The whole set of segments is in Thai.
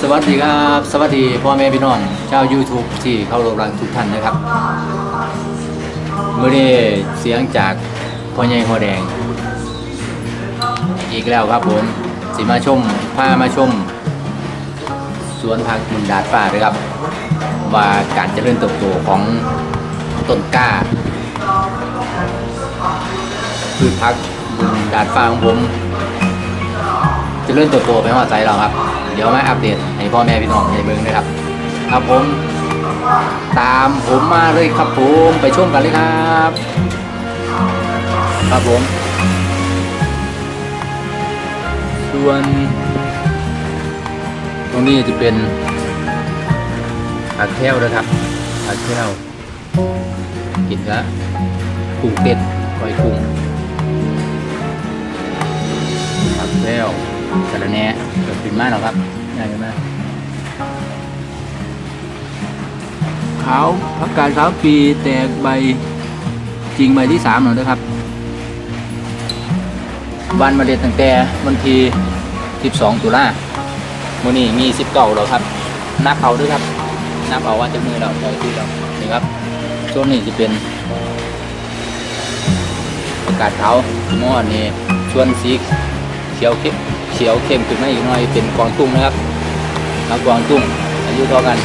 สวัสดีครับ สวัสดีพ่อแม่พี่น้องชาว YouTube ที่เข้ารบรักทุกท่านนะครับเมื่อนี้เสียงจากพ่อใหญ่หัวแดง อีกแล้วครับผมสิมาชมพามาชม สวนผักมุนดาดฟ้าเลยครับ ว่าการเจริญเติบโตของต้นกล้าพืชผักมุนดาดฟ้าของผม จะเริ่มเติบโตไปหัวใจเราครับ เดี๋ยวมาอัปเดตให้พ่อแม่พี่น้องในเมืองด้วยครับ ครับผม ตามผมมาเลยครับผมไปชมกันเลยครับ ครับผม ส่วน ตรงนี้จะเป็นผักแก้วนะครับผักแก้วกินละกุ้งเต็ดไอยกุ้งผักแก้ว สะรแหน่เกิดขึ้นมาแล้วครับได้ไหมขาวผักกาดขาวปีแตกใบจริงใบที่สามหน่อยนะครับ วันมาเด็ดตั้งแต่วันที่12 ตุลามื่อนี้มี19แล้วครับ นับเอาด้วยครับ นับเอาว่าจะมือเราได้ที่เรานี่ครับช่วงนี้จะเป็นอากาศเท้าหม้อนี่ส่วนสีเขียวเข้ม เขียวเข้มขึ้นมาอีกหน่อยเป็นกวางตุ้งนะครับมากวางตุ้งอายุเท่ากัน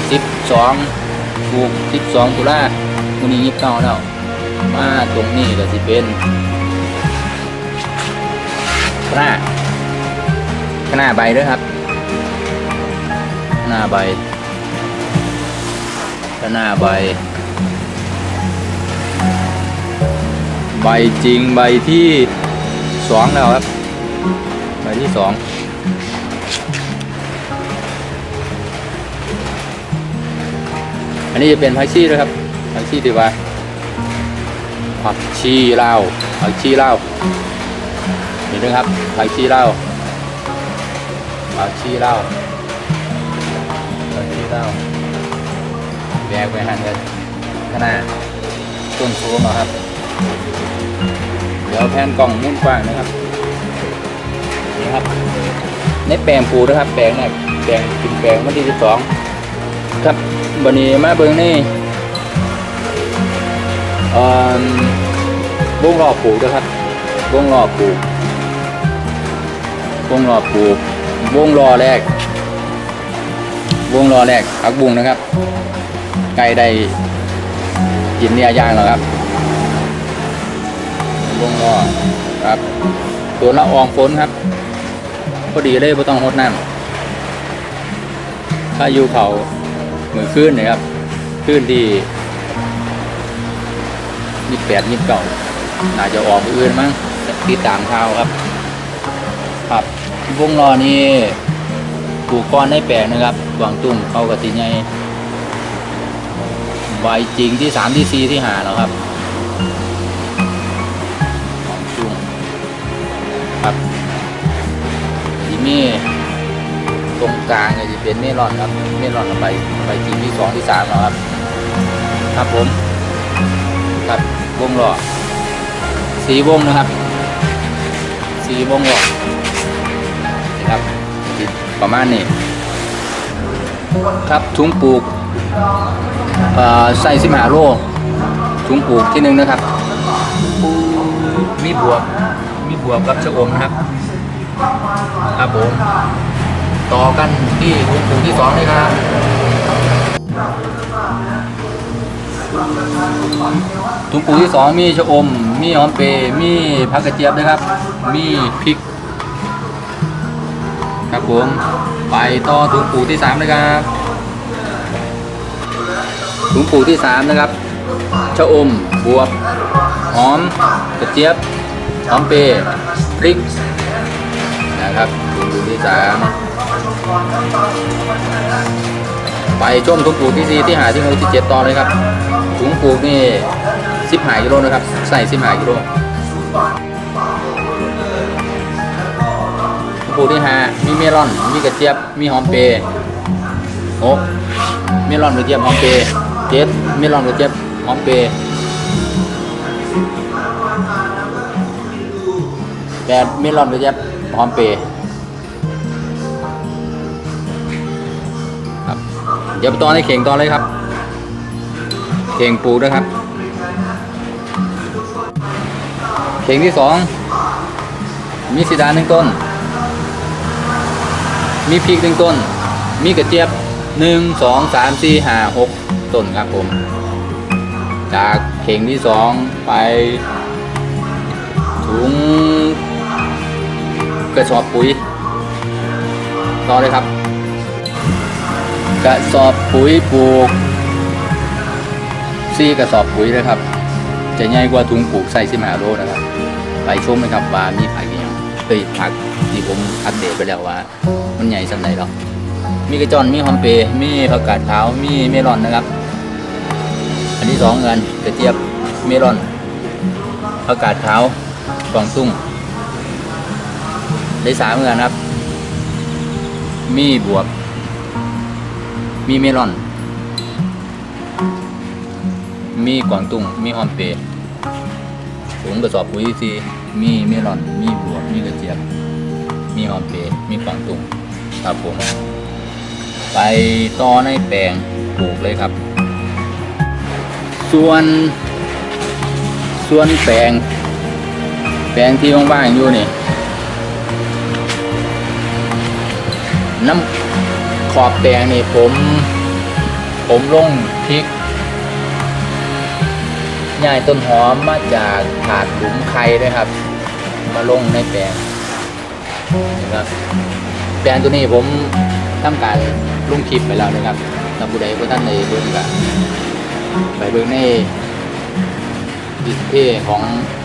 12ถูก12ตุลามื่อนี้29แล้วมาตรงนี้ก็จะเป็นหน้าหน้าใบด้วยครับ หน้าใบหน้าใบ ใบจริงใบที่สองแล้วครับ ใบที่สองอันนี้จะเป็นไพซี่ด้วยครับไพซี่ดีว่าผักชีลาวผักชีลาวเห็นไหมครับผักชีลาวผักชีลาวตอนที่เราแบกไปหันกันขนาดต้นสูงนะครับ เดี๋ยวแผนกล่องมุ่นกว้างนะครับ นี่ครับ ในแปลงปูนะครับ แปลงเนี่ยแปลงกินแปลงวันที่สิบสองครับวันนี้มาเบิ่งนี่วงรอบปลูกนะครับวงรอบปลูกวงรอบปลูกวงรอแรก วงรอแรกพักบุงนะครับ ไก่ได้กินเนี่ยย่างแล้วครับวงรอครับตัวละอองฝนครับ พอดีเลยไม่ต้องรดน้ำถ้าอยู่เขาเหมือขึ้นนะครับขึ้นที่ยี่แปดยี่เก่าน่าจะออกมืออื่นมั้งติดตามข่าครับ ครับวงรอนี่ปลูกก้อนในแปลงนะครับวางตุ้งเข้ากระติใหญ่ใบจริงที่สามที่สี่ที่หาแล้วครับวางตุ้งครับ มีตรงกลางจะเป็นเมลอนครับ เมลอนใบใบจริงที่สองที่สามแล้วครับ ครับผมครับวงหล่อสีวงนะครับ สีวงหล่อนี่ครับประมาณนี้ครับถุงปลูกใส่สิบหาโลถุงปลูกที่หนึ่งนะครับ มีบวบ มีบวบกับชะอมนะครับ ครับผม ต่อกันที่ถุงปลูกที่สองเลยครับถุงปลูกที่สองมีชะอม มีหอมเปรย์มีผักกระเจี๊ยบนะครับ มีพริก ครับผม ไปต่อถุงปูที่สามนะครับถุงปูที่สามนะครับชะอมบวบหอมกระเจี๊ยบหอมเปรย์พริก นะครับปูที่สามไปชมถุงปูที่สี่ที่หาที่หกที่เจ็ดต่อเลยครับถุงปูนี่สิบหากิโลนะครับ ใส่สิบหากิโลปูที่ห้ามีเมลอน มีกระเจี๊ยบ มีหอมเปรย์หกเมลอนกระเจี๊ยบหอมเปรย์เจ็ดเมลอนกระเจี๊ยบหอมเปรย์แปดเมลอนกระเจี๊ยบ หอมเปย์ครย์ดี๋ยวไปตอนให้เข่งตอนเลยครับ เข่งปูนะครับ เข่งที่สองมีสีดาหนึ่งต้น มีพริกหนึ่งต้น มีกระเจี๊ยบหนึ่งสองสามสี่ห้าหกต้นครับผม จากเข่งที่สองไปถุง กระสอบปุ๋ยต่อเลยครับ กระสอบปุ๋ยปลูกซี่กระสอบปุ๋ยเลยครับ จะใหญ่กว่าถุงปลูกใส่สิบห้าโลนะครับ ไปชมนะครับว่ามีผักอย่างเคยผักที่ผมอัปเดตไปแล้วว่า มันใหญ่สักไหนหรอกมีกระจอนมีฮอมเปย์มีผักกาดขาวมีเมลอนนะครับ อันที่สองเงินกระเจี๊ยบเมลอนผักกาดขาวกวางตุ้ง ได้สามเงินครับ มีบวบ มีเมลอน มีกวางตุ้ง มีฮอมเปย์ถุงกระสอบปุ๋ยซีมีเมลอน มีบวบ มีกระเจี๊ยบ มีฮอมเปย์มีกวางตุ้งครับผม ไปต่อในแปลงปลูกเลยครับ ส่วน ส่วนแปลง แปลงที่ว่างๆอยู่นี่ น้ำขอบแปลงนี่ผม ผมลงพริกย่ายต้นหอมมาจากถาดหลุมไข่ด้วยครับ มาลงในแปลงนะครับแปลงตัวนี้ผมทำการลงคลิปไปแล้วนะครับถ้าผู้ใดผู้ท่านในเบิ่งก็ไปเบิ่งในดิสเพย์ของ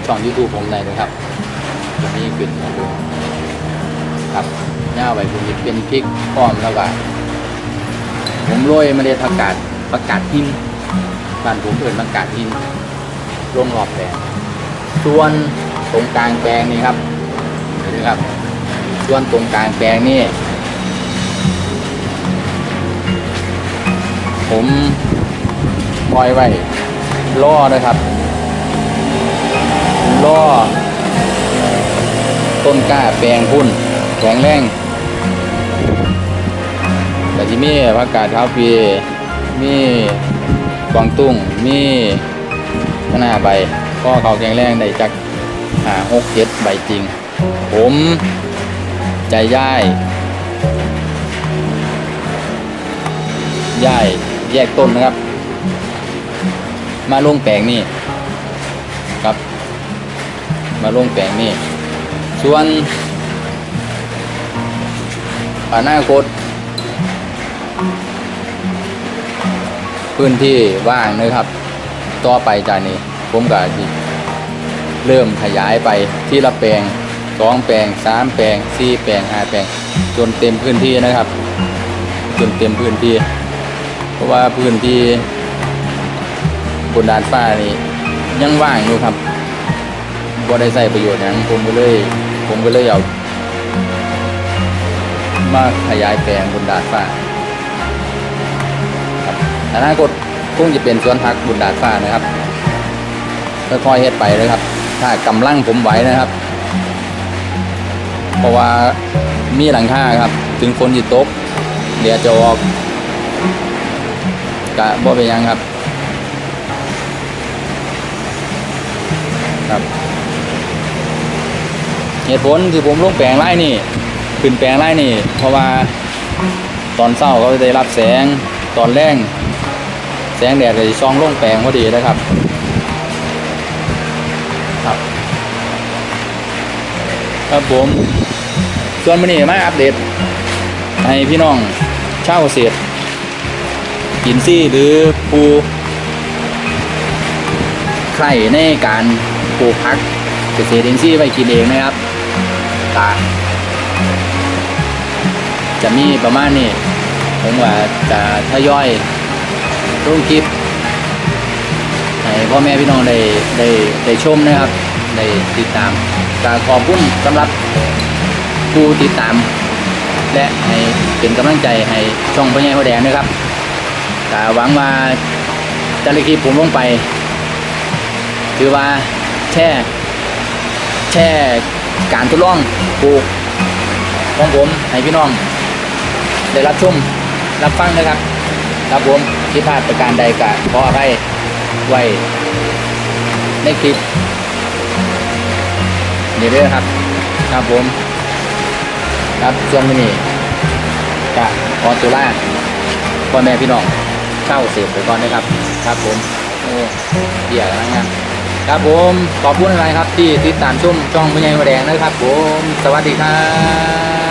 ช่อง YouTube ผมได้นะครับ ตัวนี้ขึ้นมาดูครับ ย่าไว้ผมจะเป็นพริกพร้อมแล้วก็ผมโรยเมล็ดผักกาดผักกาดหินบ้านผมเปิดผักกาดหินลงรอบแปลงส่วนตรงกลางแปลงนี่ครับเห็นไหมครับ ส่วนตรงกลางแปลงนี่ผมปล่อยไว้ล่อนะครับล่อต้นกล้าแปลงพุ่นแข็งแรง แต่ที่มีผักกาดขาวปีมีกวางตุ้งมีขนาใบก็เขาแข็งแรงได้จากหาหกเจ็ดใบจริง ผมใจย่ายย่ายแยกต้นนะครับ มาลงแปลงนี่ครับ มาลงแปลงนี่ส่วนอนาคต พื้นที่ว่างนะครับ ต่อไปจากนี้ ผมก็สิเริ่มขยายไปที่ละแปลงสองแปลงสามแปลงสี่แปลงห้าแปลงจนเต็มพื้นที่นะครับ จนเต็มพื้นที่ เพราะว่าพื้นที่บนดานฟ้านี่ยังว่างอยู่ครับบ่ได้ใส่ประโยชน์หยังผมก็เลย ผมก็เลยเอามาขยายแปลงบนดาดฟ้า อนาคตคงจะเป็นสวนผักบุญดาดฟ้านะครับค่อยๆเฮ็ดไปเลยครับ ถ้ากำลังผมไหวนะครับ เพราะว่ามีหลังคาครับ ถึงคนจะตกเดี๋ยวจะออกกะบ่เป็นยังครับ ครับ เหตุผลที่ผมลงแปลงไร่นี่ ขึ้นแปลงไร่นี่ เพราะว่าตอนเศร้าเขาจะได้รับแสงตอนแรง แสงแดดเลยช่องลงแปลงพอดีนะครับครับ ครับผมส่วนวันนี้มาอัปเดต ให้พี่น้องชาวเกษตรกินซี่หรือปูใครในการปลูกพักเกษตรอินทรีย์ไว้กินเองนะครับตาจะมีประมาณนี้ผมว่าจะทยอย ลงคลิปให้พ่อแม่พี่น้องได้ได้ได้ชมนะครับได้ติดตามก็ขอบคุณสำหรับผู้ติดตาม และให้เป็นกำลังใจให้ช่องพ่อใหญ่พ่อแดงนะครับก็หวังว่าจะได้คลิปผมลงไป คือว่าแช่แช่การทดลองปลูกของผมให้พี่น้อง ได้รับชมรับฟังนะครับ ครับผมที่พลาดประการใดกะขออภัยไว้ในคลิปนี่เด้อครับ ครับผม ครับช่วงนี้กะขอตัวลาพ่อแม่พี่น้องเช่าเสียบไปก่อนนะครับ ครับผมโอ้เดี่ยแล้วงานครับผมขอบคุณอะไรครับที่ติดตามชมช่องพญายหัวแดงนะครับ ผม สวัสดีครับ